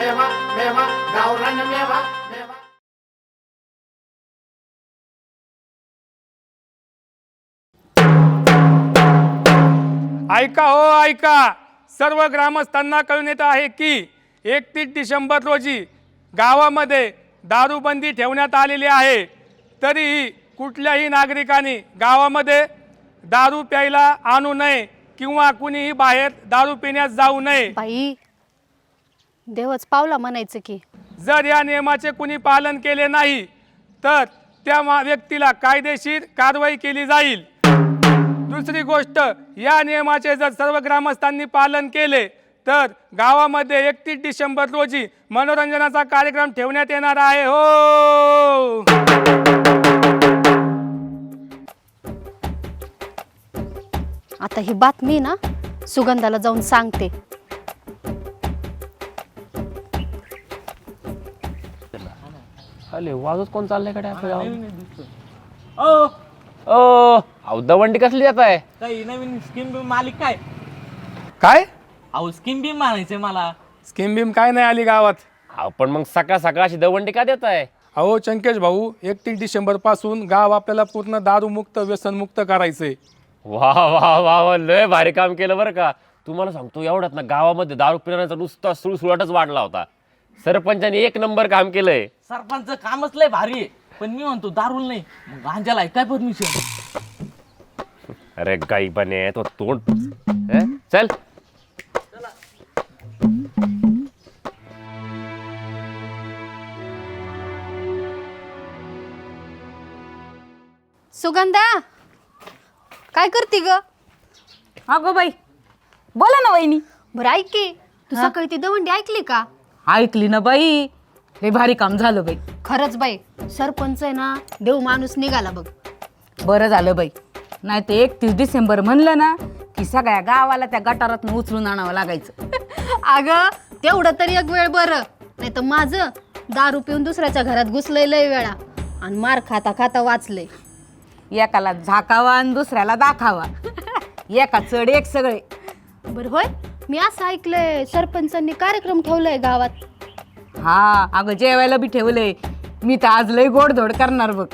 मेवा मेवा गावरान मेवा मेवा. ऐका हो ऐका. सर्व ग्रामस्थांना कळून येत आहे की एकतीस डिसेंबर रोजी गावामध्ये दारूबंदी ठेवण्यात आलेली आहे. तरीही कुठल्याही नागरिकांनी गावामध्ये दारू प्यायला आणू नये किंवा कुणीही बाहेर दारू पिण्यास जाऊ नये. बाई देवच पावला म्हणायचं की. जर या नियमाचे कुणी पालन केले नाही तर त्या मा- व्यक्तीला कायदेशीर कारवाई केली जाईल. दुसरी गोष्ट या नियमाचे जर सर्व ग्रामस्थांनी पालन केले तर गावामध्ये एकतीस डिसेंबर रोजी मनोरंजनाचा कार्यक्रम ठेवण्यात येणार आहे. हो! आता ही बातमी ना सुगंधाला जाऊन सांगते. अरे वाजत कोण चाललंयकडे आपल्या गावात? ओ अहो. दवंडी कसली जात आहे? काही नवीन स्कीम बिम मालिक काय? काय? अहो स्कीम बिम मारायचंय मला. स्कीम बिम काय नाही आली गावात. अहो पण मग सकाळ सकाळची दवंडी का देत आहे? अहो चंकेश भाऊ एकतीस डिसेंबरपासून गाव आपल्याला पूर्ण दारूमुक्त व्यसनमुक्त करायचंय. वा वा वा वा लय भारी काम केलं बरं का. तुम्हाला सांगतो एवढ्यात ना गावामध्ये दारू पिण्याचा नुसता सुळसुळाटच वाढला होता. सरपंचाने एक नंबर काम केलंय. सरपंच कामच लय भारी आहे. पण मी म्हणतो दारूल नाही. मग गांजाला आहे काय परमिशन अरे गाई बने तो तोंड. हं? चल. सुगंधा काय करते ग? अगो बाई बोला ना वहिनी. बरं ऐक की. तू सकाळी ती दवंडी ऐकली का? ऐकली ना बाई. लय भारी काम झालं बाई. खरंच बाई सरपंच आहे ना देव माणूस निघाला बघ. बरं झालं बाई. नाही ते एकतीस डिसेंबर म्हणलं ना की सगळ्या गावाला त्या गटारातनं उचलून आणावं लागायचं. अगं तेवढं तरी एक वेळ बरं. नाही तर माझं दारू पिऊन दुसऱ्याच्या घरात घुसलंय लय वेळा. आणि मार खाता खाता वाचलंय. एकाला झाकावा आणि दुसऱ्याला दाखावा. एका चढ एक सगळे. बरं होय? मी असं ऐकलंय सरपंचांनी कार्यक्रम ठेवलाय गावात. हा अगं जेवायला बी ठेवलंय. मी तर आज लय गोडधोड करणार बघ.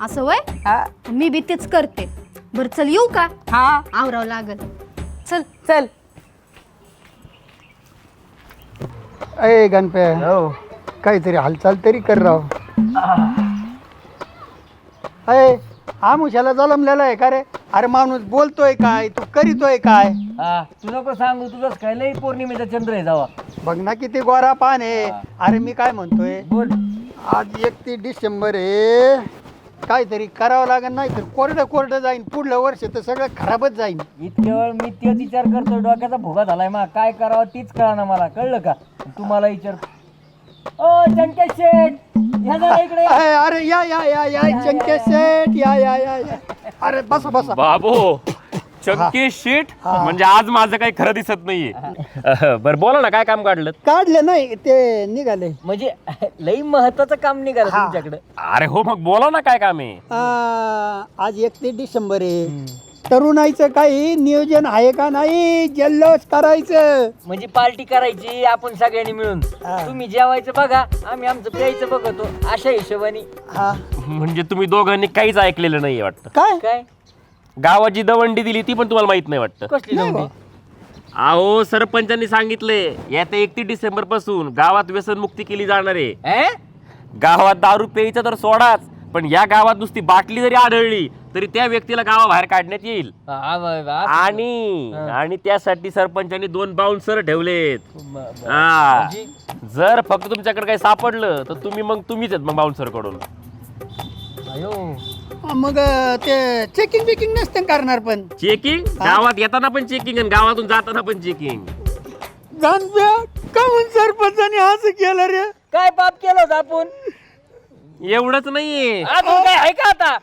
असं हा. मी बी तेच करते. बरं चल येऊ का? हा. आवरावं लागल. चल. चल. अय गणपे. काहीतरी हालचाल तरी कर राव. अय आमुशाला जलमलेला आहे का रे? अरे माणूस बोलतोय काय? तू करीतोय काय? तू नको सांगू तुझंच काय? पौर्णिमेचा चंद्र आहे जावा. बघ ना किती गोरा पान आहे. अरे मी काय म्हणतोय? बोल. आज एकतीस डिसेंबर आहे. काहीतरी करावं लागेल नाही तर कोरडं कोरडं जाईन. पुढलं वर्ष तर सगळं खराबच जाईन. इतक्या वेळ मी तेच विचार करतो डोक्याचा भोगा झालाय मा. काय करावं तीच कळा ना मला. कळलं का? तुम्हाला विचार ओ चंकेश शेठ! अरे या या या या चंके सेठ या या या या. अरे बसा बसा. बाबू चक्की शीट म्हणजे आज माझं काही खरं दिसत नाहीये. बरं बोला ना काय काम काढलं? काढले नाही ते निघाले. म्हणजे लई महत्वाचं काम निघालं तुमच्याकडे. अरे हो मग बोला ना काय काम आहे? आ, आज एकतीस डिसेंबर आहे. तरुणाईचं काही नियोजन आहे का नाही? जल्लोष करायचं. म्हणजे पार्टी करायची आपण सगळ्यांनी मिळून. तुम्ही जेवायचं बघा आम्ही आमचं प्यायचं बघतो अशा हिशोबाने. हा. म्हणजे तुम्ही दोघांनी काहीच ऐकलेलं नाहीये वाटतं. काय? काय? गावाची दवंडी दिली ती पण तुम्हाला माहीत नाही वाटतं. कसली नव्हती अहो सरपंचांनी सांगितले येत्या एकतीस डिसेंबरपासून गावात व्यसनमुक्ती केली जाणार आहे. गावात दारू प्यायचं तर सोडाच पण या गावात नुसती बाटली जरी आढळली तरी त्या व्यक्तीला गावाबाहेर काढण्यात येईल. आणि आणि त्यासाठी सरपंचांनी दोन बाउन्सर ठेवलेत. हा. जर फक्त तुमच्याकडे काही सापडलं तर तुम्ही मग तुम्हीच आहेत मग बाउन्सरकडून. मग अ, ते चेकिंग बिकिंग नसते करणार पण. चेकिंग गावात येताना पण चेकिंग आणि गावातून जाताना पण चेकिंग काहून सरपंचाने असं केलं रे? काय पाप केलं होतं आपण? एवढंच नाहीये. अजून काय आहे का आता?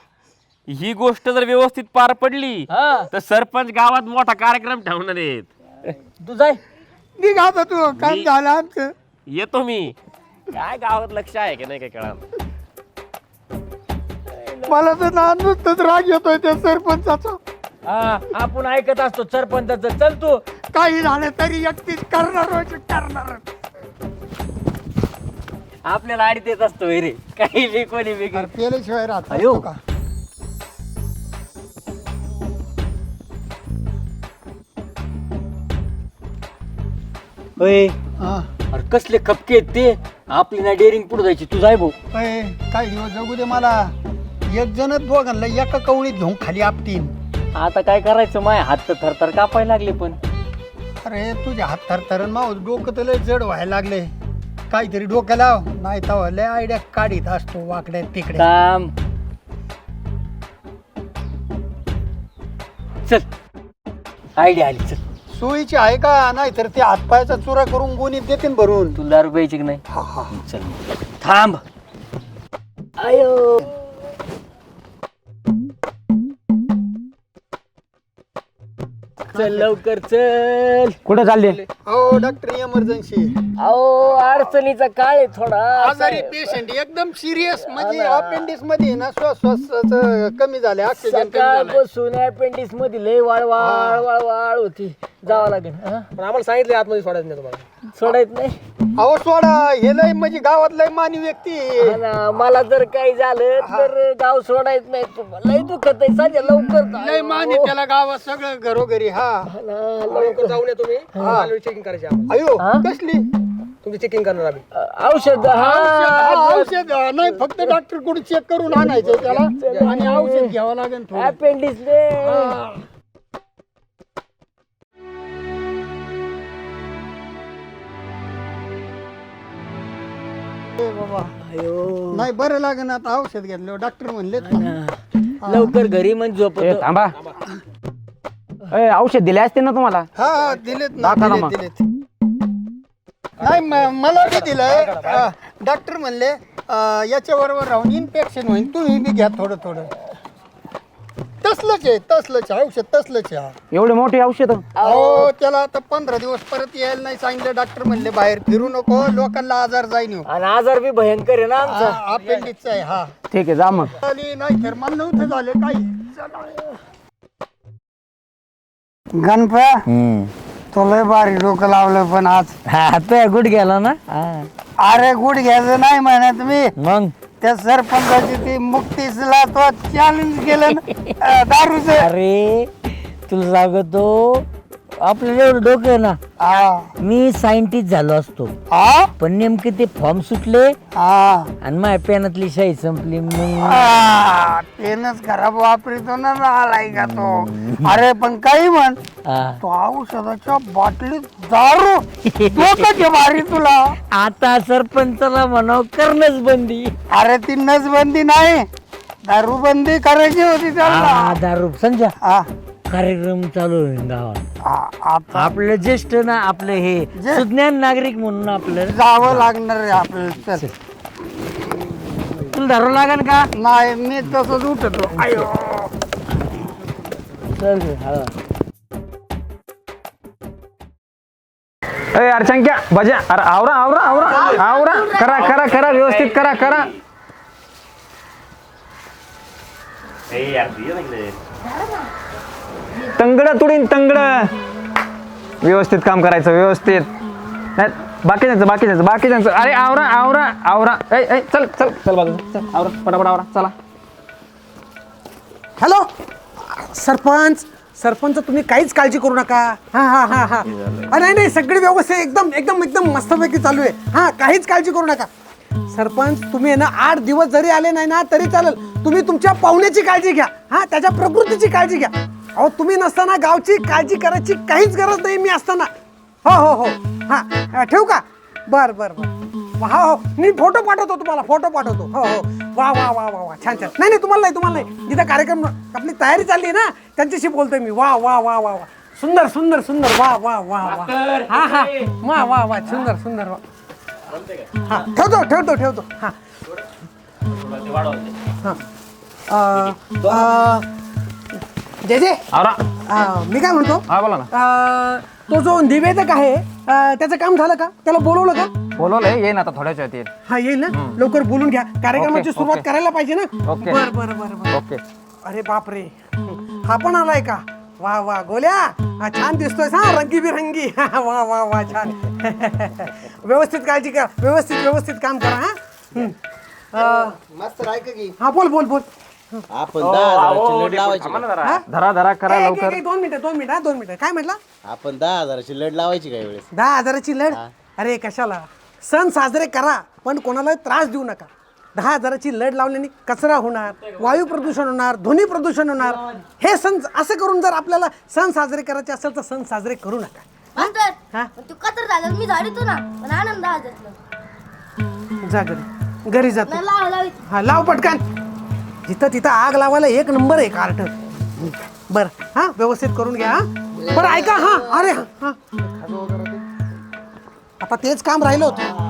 ही गोष्ट जर व्यवस्थित पार पडली हा. तर सरपंच गावात मोठा कार्यक्रम ठेवणार आहेत तू जाय. निघ आता तू काम झालं आमचं. येतो मी. काय गावात लक्ष आहे की नाही काय कळा मला तर ना नुसतंच राग येतोय त्या सरपंचाचा. हा आपण ऐकत असतो सरपंचाचं. चल तू. काही झालं तरी एकटीच करणार करणार? आपल्याला आडीत येत असतो रे काही बी कोणी बी अरे पेल्याशिवाय राहत अयो. असतो का? होय हा. अरे कसले खपके आहेत ते? आपली ना डेअरिंग पुढे जायची तू जाय भाऊ. अय, काही दिवस जगू दे मला. एक जणच दोघांना एका कवळीत घेऊन खाली आपटीन. आता काय करायचं माय? हात तर थरथर कापायला लागले पण. अरे तुझे हात थरथरण माव डोकं तर लय जड व्हायला लागले. काहीतरी डोकं लाव नाही तर लय आयडिया काढीत असतो वाकड्या तिकडे. काम चल. आयडिया आली चल. सोयीची आहे का? नाही तर ते हातपायाचा चुरा करून गोणीत देतील भरून. तुला दारू प्यायची की नाही? हा हा. चल. थांब. आयो. चल लवकर चल. कुठे चालले? हो डॉक्टर इमर्जन्सी अहो अडचणीचा काळ आहे थोडा आजारी पेशंट एकदम सिरियस म्हणजे अपेंडिक्समध्ये ना श्वास श्वास कमी झाले ऑक्सिजन कमी. सकाळपासून अपेंडिक्समध्ये लय वाळ वाळ वाळ वाळ होती. जावं लागेल हा? आम्हाला सांगितलं आतमध्ये सोडायचं नाही तुम्हाला. सोडायचं नाही? अहो सोडा हे लय म्हणजे गावात लय मानी व्यक्ती आहे. हा ना, मला जर काही झालं तर गाव सोडायचं नाही. तुम्हाला लय दुखत आहे साध्या लवकर जा. लय मानी त्याला गावात सगळं घरोघरी हा. हा ना, लवकर. जाऊन या तुम्ही. चेकिंग करायची अयो हा? कसली? तुमची चेकिंग करणार आम्ही. औषध हा. औषध नाही फक्त डॉक्टरकडून चेक करून आणायचं त्याला. आणि औषध घ्यावं लागेल थोडं. अपेंडिक्स नाही बरं लागेल आता औषध घेतलं डॉक्टर म्हणलेत ना. लवकर घरी म्हणजे झोपत. थांबा. औषध दिले असते ना तुम्हाला? हा हा, दिलेत ना दाखवा ना दिलेत मग. दिलेत. नाही म- मला बी दिलंय. अ, डॉक्टर म्हणले अ, याच्या बरोबर राहून इन्फेक्शन होईल तुम्ही बी घ्या थोडं थोडं. तसलंच आहे तसलंच आहे, औषध तसलंच आहे. हा. एवढे मोठे औषध? अहो त्याला आता पंधरा दिवस परत यायला नाही सांगितलं. डॉक्टर म्हणले बाहेर फिरू नको लोकांना आजार जाईन. हो. आणि आजार बी भयंकर आहे ना आमचा. अपेंडिक्स आहे हा. ठीक आहे जा मग. आली नाही तर मला नव्हतं झाले काही. गणपा तुला भारी डोकं लावलं पण आज. आता गुड गेला ना? अरे गुड घ्यायचं नाही म्हणत मी. मग? त्या सरपंचाची ती मुक्तीसला तो चॅलेंज केलं ना. दारूच. अरे तुला सांगतो आपल्याला एवढं डोकं आहे ना? मी सायंटिस्ट झालो असतो. हा पण नेमके ते फॉर्म सुटले. हा आणि माझ्या पेनातली शाही संपली. मग आ, पेनच खराब वापरतो ना आलाय का तो. अरे पण काही म्हण. तो औषधाच्या बाटलीत दारू. भारी तुला. आता सरपंचाला म्हणाव करणच बंदी अरे ती नसबंदी नाही. दारू बंदी करायची होती त्याला. दारू. संजय हा, कार्यक्रम चालू होईल गावात. आता आपलं ज्येष्ठ ना आपलं हे सुज्ञान नागरिक म्हणून आपलं. जावं लागणार आहे आपल्याला चल. तुला दारू लागेल का? नाही मी तसंच उठतो. अयो. चल रे, हा. अरे यार चंक्या बजा अरे आवरा आवरा आवरा आवरा. करा करा करा व्यवस्थित करा करा. तंगड तुडीन तंगड. व्यवस्थित काम करायचं व्यवस्थित. नाही, बाकीच्यांचं बाकीच्यांचं बाकीच्यांचं. अरे आवरा आवरा आवरा. ऐ ऐ चल चल चल बाजू चल आवरा पटापट आवरा. चला. हॅलो? सरपंच सरपंच तुम्ही काहीच काळजी करू नका. हा हा हा हा. अ, नाही नाही सगळी व्यवस्था एकदम एकदम एकदम मस्तपैकी चालू आहे. हा काहीच काळजी करू नका. सरपंच तुम्ही आहे ना आठ दिवस जरी आले नाही ना तरी चालेल. तुम्ही तुमच्या पाहुण्याची काळजी घ्या. हा त्याच्या प्रकृतीची काळजी घ्या. अहो तुम्ही नसताना गावची काळजी करायची काहीच गरज नाही मी असताना. हो हो हो. हा ठेवू का? बर बर बर. हो हो. मी फोटो पाठवतो तुम्हाला फोटो पाठवतो. हो हो. वा वा वा वा वा. छान छान. नाही नाही तुम्हाला नाही तुम्हाला नाही. जिथं कार्यक्रम आपली तयारी चालली आहे ना त्यांच्याशी बोलतोय मी. वा वा वा वा वा. सुंदर सुंदर सुंदर. वा वा वा वा. हा हा. वा वा वा. सुंदर सुंदर वा. हा ठेवतो ठेवतो ठेवतो. हा. हा. अं, अं, जय जय आवरा. अं, मी काय म्हणतो? हा बोला ना. अं, तो जो निवेदक आहे अं, त्याचं काम झालं का? त्याला बोलवलं का? बोलवलंय येईन आता थोड्याच वेळात येईल हा येईल ना? लवकर बोलून घ्या. कार्यक्रमाची ओके, सुरुवात ओके. करायला पाहिजे ना? ओके. बर बर बर बर. ओके. अरे बापरे. हा पण आलाय का? वा वा गोल्या. हा, छान दिसतोय हा रंगीबिरंगी. वा वा वा छान. व्यवस्थित काळजी करा. व्यवस्थित व्यवस्थित काम करा हा. अं, मस्त ऐक की? हा बोल बोल बोल. आपण दहा हजाराची लढ लावायची का? धरा धरा करा ए, लवकर. ए, ए, दोन मिनिटं दोन मिनिटं हा, दोन मिनिटं. काय म्हटलं? आपण दहा हजाराची लढ लावायची काही वेळेस? दहा हजाराची लढ? अरे कशाला? सण साजरे करा पण कोणाला त्रास देऊ नका. दहा हजाराची लढ लावल्याने कचरा होणार वायू प्रदूषण होणार ध्वनी प्रदूषण होणार. हे सण असं करून जर आपल्याला सण साजरे करायचे असेल तर सण साजरे करू नका. मास्तर हा? तू कतर झालं मी झाडीतो ना पण आनंद जा घरी. घरी जातो मला लावा लावी हा लाव पटकन. जिथं तिथं आग लावायला एक नंबर आहे कार्ट. बर हा व्यवस्थित करून घ्या हा. बरं ऐका हा अरे हा हा. आता तेच काम राहिलं होतं.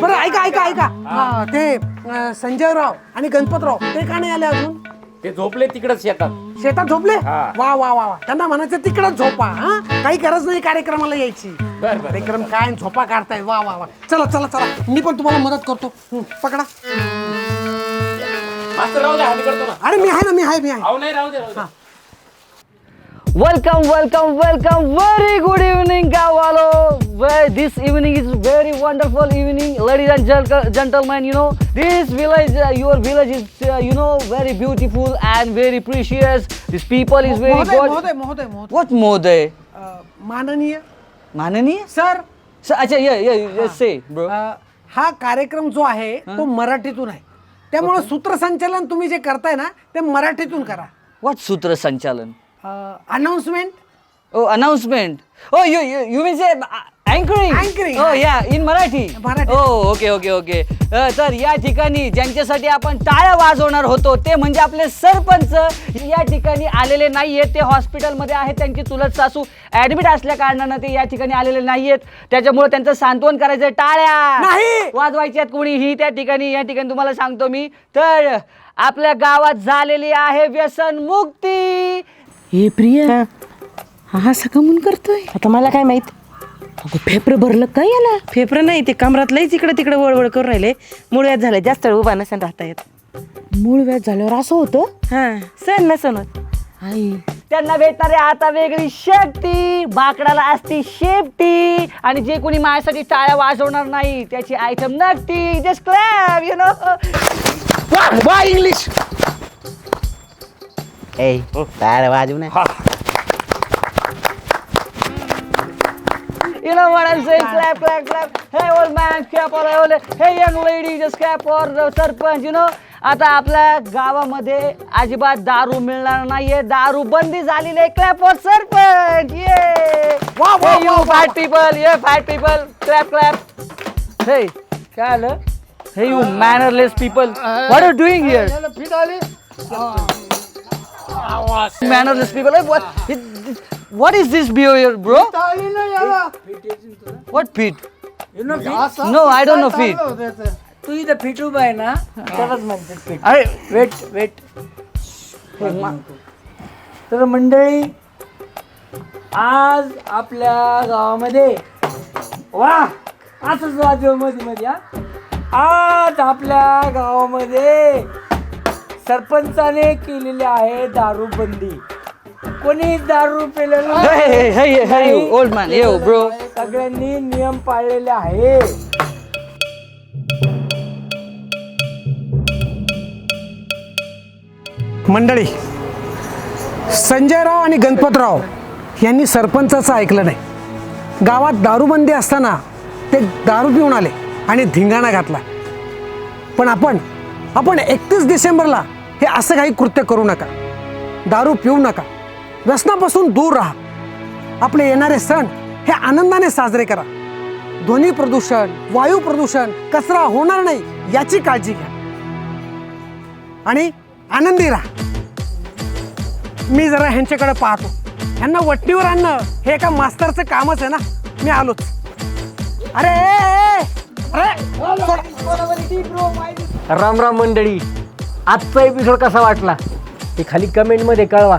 बरं ऐका ऐका ऐका. हा, ते अं, संजयराव आणि गणपतराव ते का नाही आले अजून? ते झोपले तिकडच शेतात. शेतात झोपले? वा वा वा वा. त्यांना म्हणायचं तिकडच झोपा हा. काही गरज नाही कार्यक्रमाला यायची. कार्यक्रम काय झोपा काढताय. वा वा वा. चला चला चला. मी पण तुम्हाला मदत करतो. हं, पकडा. Welcome welcome welcome very good evening का वालो very this evening is very wonderful evening ladies and gentleman you know this village your village is you know very beautiful and very precious this people is very good महोदय महोदय महोदय माननीय. माननीय? Sir. अच्छा ये ये से ब्रो हा कार्यक्रम जो आहे तो मराठीतून आहे. त्यामुळे सूत्रसंचालन तुम्ही जे करताय ना ते मराठीतून करा What सूत्रसंचालन? Announcement Oh, announcement. Oh, you you you mean uh, anchoring? Oh हा. yeah, in Marathi. Marathi. Oh, okay, okay, okay. Uh, तर या ठिकाणी ज्यांच्यासाठी आपण टाळ्या वाजवणार होतो ते म्हणजे आपले सरपंच या ठिकाणी आलेले नाही आहेत ते हॉस्पिटलमध्ये आहेत त्यांची चुलत सासू ऍडमिट असल्या कारणानं ते या ठिकाणी आलेले नाही आहेत त्याच्यामुळे त्यांचं सांत्वन करायचं टाळ्या नाही. वाजवायच्यात कोणीही त्या ठिकाणी या ठिकाणी तुम्हाला सांगतो मी तर आपल्या गावात झालेली आहे व्यसन मुक्ती हे प्रिया हा असं कमून करतोय आता मला काय माहीत अगं फेफरं भरलं काय याला? फेफरं नाही ते कमरात लईच इकडे तिकडे वळवळ करून राहिले. मूळ व्याज झालं जास्त वेळ उभा नसेल राहता येत. मूळ व्याज झाल्यावर असं होतं? हा सण नसन होत. आई. त्यांना भेटणारे आता वेगळी शक्ती बाकडाला असती शेपटी. आणि जे कोणी माझ्यासाठी टाळ्या वाजवणार नाही त्याची आयटम नक्की जस्ट क्लॅप यु नो वा इंग्लिश ए टाळ्या वाजवू ना You know what I'm saying? Clap, clap, clap. Hey, old man, clap for old. Hey, young lady, just clap for the sarpanch. You know, आता आपल्या गावामध्ये अजिबात दारू मिळणार नाहीये. दारू बंदी झालेली आहे. Clap for sarpanch. ये वा, वा, यू. फॅट पीपल ये फॅट पीपल क्लॅप क्लॅप हे काय आलं हे? You mannerless people what are doing here mannerless people what is this behaviour bro What feet? No, I don't know feet. तू इथं फिट उभा आहे ना त्यालाच म्हणतात फिट अरे वेट वेट तर मंडळी आज आपल्या गावामध्ये वा असंच वाजवमध्ये मध्ये हा. आज आपल्या गावामध्ये सरपंचाने केलेली आहे दारूबंदी. कोणी दारू पेलेलं hey, hey, hey, hey, नाही. you old man, yo, bro. सगळ्यांनी नियम पाळलेले आहे मंडळी संजयराव आणि गणपतराव यांनी सरपंचाचं ऐकलं नाही. गावात दारूबंदी असताना ते दारू पिऊन आले आणि धिंगाणा घातला. पण आपण आपण एकतीस डिसेंबरला हे असं काही कृत्य करू नका. दारू पिऊ नका. व्यसनापासून दूर राहा. आपले येणारे सण हे आनंदाने साजरे करा. ध्वनी प्रदूषण वायू प्रदूषण कचरा होणार नाही याची काळजी घ्या. आणि आनंदी राहा. मी जरा ह्यांच्याकडे पाहतो. ह्यांना वट्टीवर आणणं हे एका मास्तरचं कामच आहे ना? मी आलोच. अरे अरे राम राम मंडळी आजचा एपिसोड कसा वाटला? ते खाली कमेंटमध्ये कळवा.